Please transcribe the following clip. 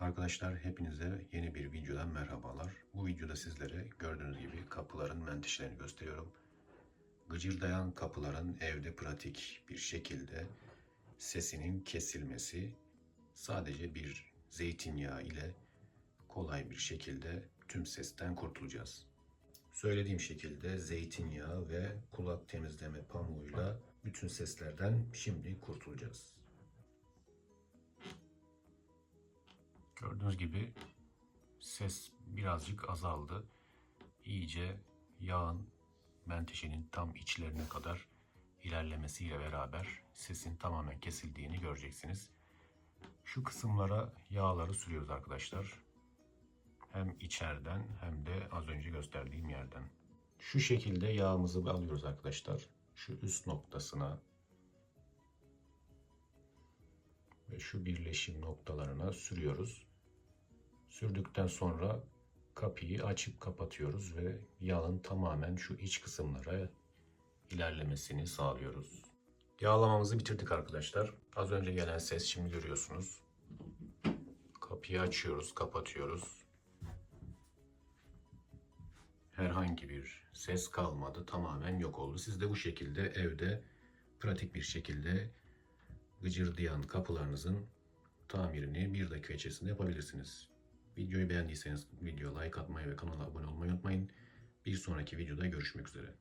Arkadaşlar hepinize yeni bir videodan merhabalar. Bu videoda sizlere gördüğünüz gibi kapıların menteşelerini gösteriyorum. Gıcırdayan kapıların evde pratik bir şekilde sesinin kesilmesi sadece bir zeytinyağı ile kolay bir şekilde tüm sesten kurtulacağız. Söylediğim şekilde zeytinyağı ve kulak temizleme pamuğuyla bütün seslerden şimdi kurtulacağız. Gördüğünüz gibi ses birazcık azaldı. İyice yağın menteşenin tam içlerine kadar ilerlemesiyle beraber sesin tamamen kesildiğini göreceksiniz. Şu kısımlara yağları sürüyoruz arkadaşlar. Hem içeriden hem de az önce gösterdiğim yerden. Şu şekilde yağımızı alıyoruz arkadaşlar. Şu üst noktasına şu birleşim noktalarına sürüyoruz. Sürdükten sonra kapıyı açıp kapatıyoruz ve yağın tamamen şu iç kısımlara ilerlemesini sağlıyoruz. Yağlamamızı bitirdik arkadaşlar. Az önce gelen ses şimdi görüyorsunuz. Kapıyı açıyoruz, kapatıyoruz. Herhangi bir ses kalmadı. Tamamen yok oldu. Siz de bu şekilde evde pratik bir şekilde gıcırdayan kapılarınızın tamirini bir dakika içerisinde yapabilirsiniz. Videoyu beğendiyseniz video like atmayı ve kanala abone olmayı unutmayın. Bir sonraki videoda görüşmek üzere.